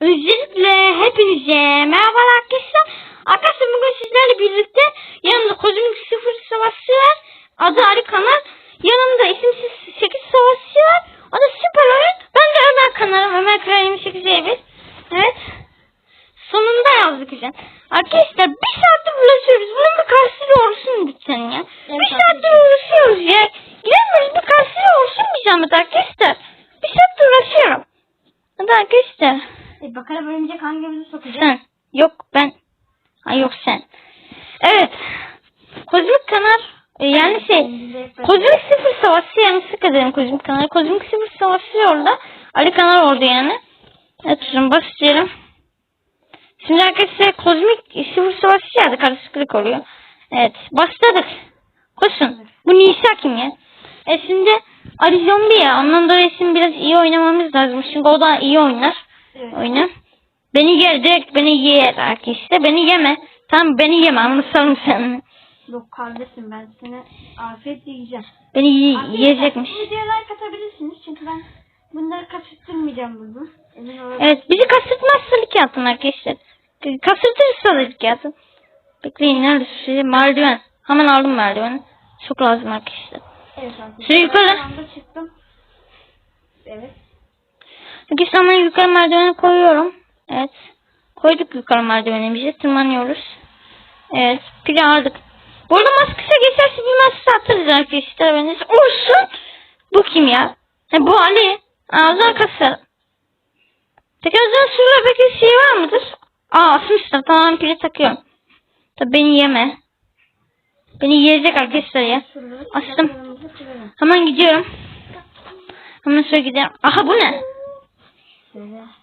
Öncelikle hepinize merhaba arkadaşlar. Arkadaşlar bugün sizlerle birlikte yanımda Kozmik Sıfır Savaşçı var. Adı Ali Kanal. Yanımda isimsiz 8 savaşçı var. O da süper oyun. Ben de Ömer Kanalım. Ömer Kanal 28 evet. Evet. Sonunda yazdık hocam. Arkadaşlar bir saattir uğraşıyoruz. Bunun bir karşılığı olsun lütfen ya. Evet, bir saattir uğraşıyoruz ya. Giremiyoruz bir karşılığı olsun bir zahmet arkadaşlar. Bir saattir uğraşıyorum. Hadi arkadaşlar. E, bakalım örümcek hangimizi sokacak? Sen. Yok ben. Ha yok sen. Evet. Kozmik kanal e, yani şey Kozmik Sıfır Savaşçı yani sık ederim Kozmik kanal. Kozmik Sıfır Savaşçı orada. Ali kanal orada yani. Evet uzun başlayalım. Şimdi arkadaşlar Kozmik Sıfır Savaşçı yerde karışıklık oluyor. Evet başladık. Koşun. Bu Nisa kim ya? E şimdi Ali Zombi ya. Ondan dolayı şimdi biraz iyi oynamamız lazım. Çünkü o da iyi oynar. Evet. Oyna. Beni yer direkt beni yer arkadaşlar. Beni yeme. Tamam beni yeme anlasalım sen. Yok kardeşim ben seni afiyet yiyeceğim. Beni yi- Arkadaşlar, yiyecekmiş. Bu videoya like atabilirsiniz çünkü ben bunları. Emin olun. Evet bizi kasıtmazsa like atın arkadaşlar. Da like atın. Bekleyin nerede şey merdiven. Hemen aldım merdiveni. Çok lazım arkadaşlar. Evet arkadaşlar. Şuraya yukarı. Şu çıktım. Evet. Arkadaşlar hemen yukarı merdiveni koyuyorum. Evet. Koyduk yukarı merdivenimizi. Tırmanıyoruz. Evet. Pili aldık. Bu arada maskısa geçerse maskı atarız arkadaşlar. De- Olsun. Bu kim ya? Ha, bu Ali. Ağzına kasa. Zaman şurada peki şey var mıdır? Aa asmışlar. Tamam pili takıyorum. Tabi beni yeme. Beni yiyecek arkadaşlar ya. Astım. Hemen gidiyorum. Hemen şöyle gidelim. Aha bu ne?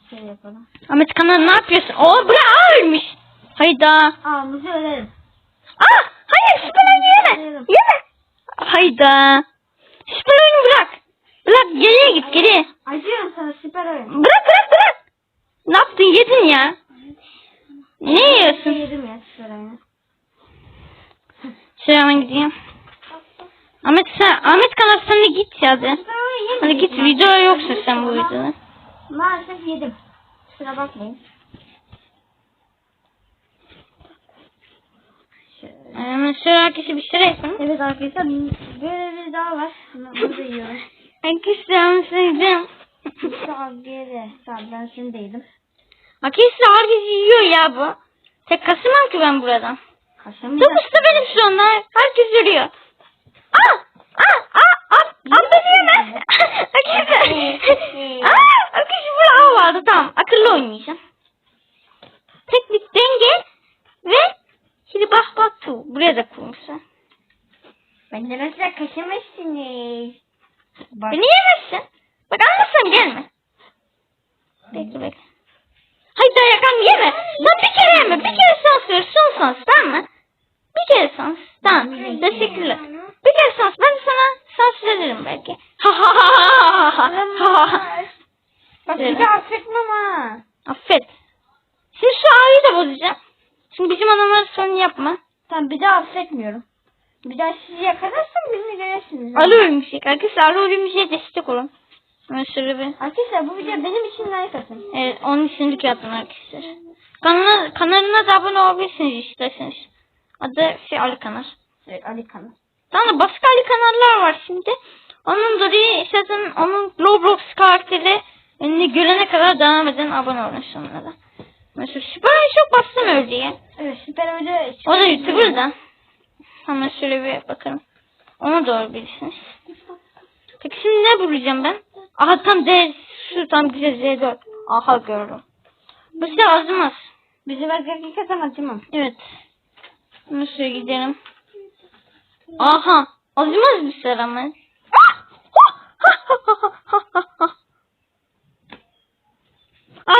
Şöyle yapalım. Ahmet Kanar ne yapıyorsun? Oo bura ağırmış. Hayda. Ağımızı örelim. Aa hayır süper yeme. Yeme. Hayda. Süper oyunu bırak. Bırak geriye git geriye. Acıyorum sana süper oyun. Bırak bırak bırak. Ne yaptın yedin ya? Ne yiyorsun? yedim ya süper oyunu. Şöyle hemen gideyim. Ahmet sen Ahmet Kanar sen de git ya yedim. Hadi git videoya yoksun sen bu videoda. Maalesef yedim. Kusura bakmayın. Hemen şöyle herkese bir şey yapın. Evet arkadaşlar böyle bir daha var. Bunu da yiyorum. Arkadaşlar sevdim. Sağ geri. Sağ ben seni de yedim. Arkadaşlar herkes yiyor ya bu. Tek kasımam ki ben buradan. Kaşım Çok usta benim şu anda. Herkes yürüyor. Aa! Aa! Aa! Aa! Aa beni yeme. Arkadaşlar. Aa! Bu ağ vardı tamam. Akıllı oynayacağım. Teknik denge ve hilbah batu. Buraya da kurmuşsun. Ben de mesela kaşımışsınız. Bak. Beni yemezsin. Bak anlasam gelme. Bekle bekle. Haydi ayakam yeme. Sen bir kere yeme. Bir kere şans ver. Son şans tamam mı? Bir kere şans. Tamam. Teşekkürler. Bir kere şans. Ben sana şans veririm belki. Ha ha ha ha ha ha. Ha. Affet. Şimdi şu ağayı da bozacağım. Şimdi bizim adamlara sorun yapma. Tamam bir daha affetmiyorum. Bir daha sizi yakalarsam beni görürsünüz. Ali örümcek. Arkadaşlar Ali örümceğe destek olun. Şöyle bir. Arkadaşlar bu video benim için like atın. Evet, onun için lütfen yapın arkadaşlar. Kanalına, kanalına da abone olabilirsiniz isterseniz. Adı şey Ali Kanal. Evet Ali Kanal. Tamam da başka Ali kanallar var şimdi. Onun dolayı zaten onun Roblox karakteri önünü görene kadar devam eden abone olun sonuna Mesela Süper çok bastım öldü ya. Evet süper öyle. O da YouTuber da. Hemen şöyle bir bakalım. Ona doğru bilirsiniz. Peki şimdi ne bulacağım ben? Aha tam D, şu tam güzel Z4. Aha gördüm. Bu size azmaz. Bizim erkek kazan acımam. Evet. Nasıl gidelim? Aha. Azmaz bir sıra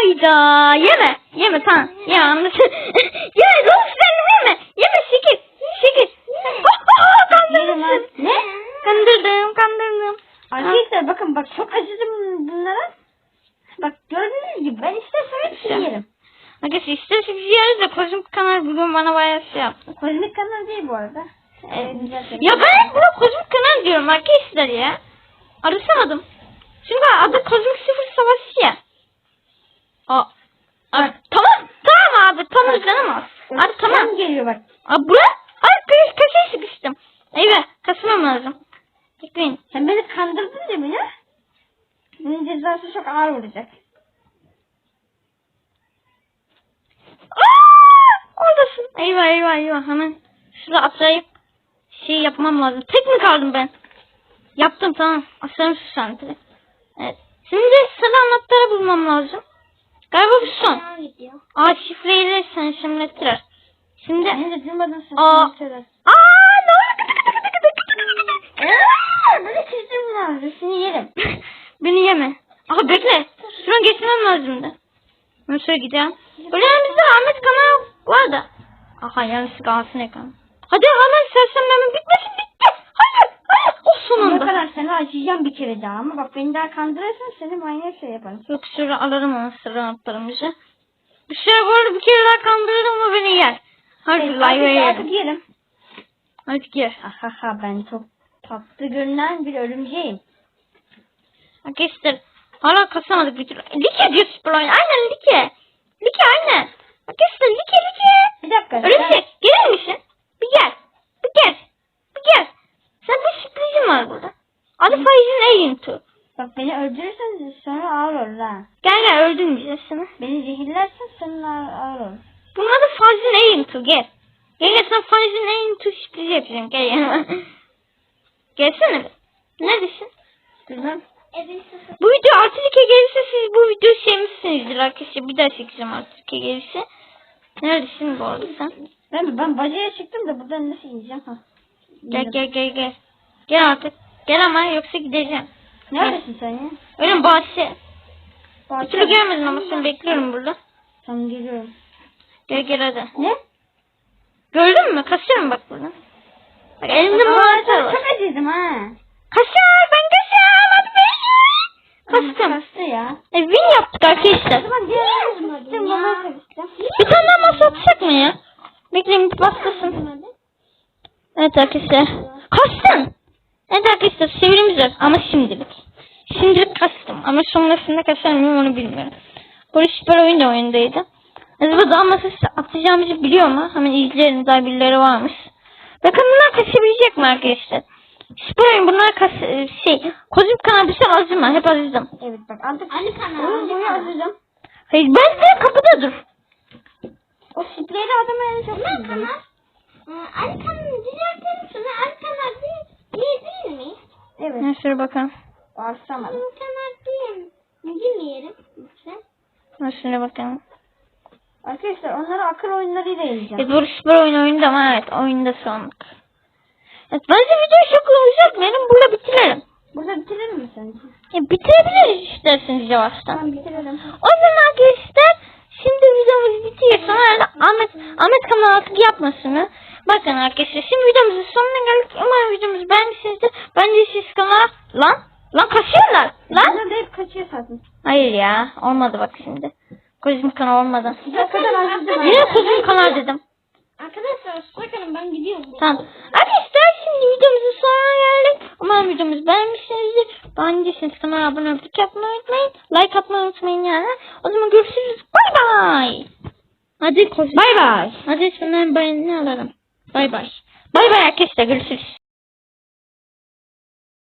ama. Ayda yeme yeme tamam anlasın yeme dostum yeme yeme şekil şekil kandırdım Ne? kandırdım kandırdım Arkadaşlar bakın bak çok acıdım bunlara. Bak gördüğünüz gibi ben istersem hepsini yerim. Arkadaşlar isterseniz yeriz de kozmik kanal bugün bana bayağı şey yaptı. Kozmik kanal değil bu arada. Evet. güzel Ya ben buna kozmik kanal diyorum arkadaşlar ya. Arasamadım. Çünkü adı kozmik sıfır savaşçı ya. Aa, Abi tamam. Tam geliyor bak. Abi bura. Ay köşe, köşeye sıkıştım. Eyvah kasmam lazım. Bekleyin. Sen beni kandırdın değil mi ya? Bunun cezası çok ağır olacak. Aa, oradasın. Eyvah eyvah eyvah hemen şurada atlayıp şey yapmam lazım. Tek mi kaldım ben? Yaptım tamam. Aslanım şu santri. Evet. Şimdi sarı anahtarı bulmam lazım. Galiba bu son. Aa şifreyle sen şımlettiler. Şimdi Beni de duymadın sen. Aa. Söyler. Aa ne oldu? Böyle çizdim lazım. Seni yerim. Beni yeme. Aha bekle. Şuradan geçmem lazımdı. Ben şöyle gideyim. Önümüzde Ahmet kanal var da. Aha yanlışlıkla Ahmet ekran. Hadi hemen sersemleme bitmesin bitti. Hayır hayır. O Sonuna sonunda. Acıyacağım bir kere daha ama bak beni daha kandırırsan seni manyak şey yaparım. Yok şöyle alırım onu sıra anahtarımızı. Bir şey arada bir kere daha kandırırım ama beni yer. Hadi Evet, artık, artık yerim. yerim. Hadi gir. Ahaha ben çok tatlı görünen bir örümceğim. Arkadaşlar hala kasamadık bir türlü. Like diyor Super Oyun. Aynen Like. Like aynen. Arkadaşlar Like Like. Bir dakika. Örümcek gelir misin? Bir gel. Bir gel. Bir gel. Sen bir sürprizim var burada. Adı Faiz'in Eğintu. Bak beni öldürürsen sonra ağır olur ha. Gel gel öldürmeyeceğiz seni. Beni zehirlersen senin ağır, ağır olur. Bunun adı Faiz'in Eğintu. Gel. Gel gel sen Faiz'in Eğintu sürprizi yapacağım. Gel yanıma. Gelsene bir. Neredesin? Bilmem. Bu video artı like gelirse siz bu videoyu sevmişsinizdir arkadaşlar. Bir daha çekeceğim artı like gelirse. Neredesin bu arada sen? Ben, ben bacaya çıktım da buradan nasıl ineceğim ha? Gel gel gel gel. Gel artık. Gel ama yoksa gideceğim. Neredesin sen ya? Öyle bahçe. Bir Bahçe. türlü gelmedin ama seni bekliyorum burada. Tamam geliyorum. Gel gel hadi. Ne? Gördün mü? Kasıyorum bak burada. Bak elimde çok, var. çok acıdım ha. Kaşar ben kaşar hadi be. Kastım. Kastı ya. E, win yaptık arkadaşlar. Tamam diğer kastım bana kastım. Bir tane daha masa atacak mı ya? Bekleyin bir bastırsın. Evet arkadaşlar. Kastım. Var ama şimdilik. Şimdilik kastım ama sonrasında kasar mıyım onu bilmiyorum. Polis süper oyun da oyundaydı. Acaba daha masası atacağımızı biliyor mu? Hemen izleyelim daha birileri varmış. Bakın bunlar kaçabilecek mi arkadaşlar? Süper oyun bunlar kas şey. Kozip kanalı bir şey azım var. Hep azizim. Evet bak artık. Ali kanal. Bunu bunu azıcım. Hayır ben de kapıda dur. O spreyli adamı en çok Ben kanal. Ee, Ali kanalını düzeltir misin? Ali kanal değil, değil, değil mi? Evet. Ne şöyle bakalım. Ali kanal değil. Bilmeyelim. Lütfen. Ne şöyle bakalım. Arkadaşlar onları akıl oyunlarıyla yeneceğim. Evet bu süper oyun oyunda ama evet oyunda sonluk. Evet bence videoyu çok uzatmayalım burada bitirelim. Burada bitirir mi sence? Ya bitirebiliriz isterseniz yavaştan. Tamam bitirelim. O zaman arkadaşlar şimdi videomuz bitiyor. Sonra Ahmet, Ahmet kanal artık yapmasını. Bakın arkadaşlar şimdi videomuzun sonuna geldik. Umarım videomuzu beğenmişsinizdir. Bence siz kanala lan lan kaçıyorlar lan. Bana da hep kaçıyor zaten. Hayır ya olmadı bak şimdi. Kozmik kanal olmadı. Acıdım. Yine kozmik kanal dedim. Arkadaşlar bakın ben gidiyorum. Tamam. Arkadaşlar şimdi videomuzun sonuna geldik. Umarım videomuzu beğenmişsinizdir. Beğendiyseniz kanala abone olup yapmayı unutmayın. Like atmayı unutmayın yani. O zaman görüşürüz. Bay bay. Hadi koş. Bay bay. Hadi şunların bayını alalım. Bay bay. Bay bay arkadaşlar görüşürüz.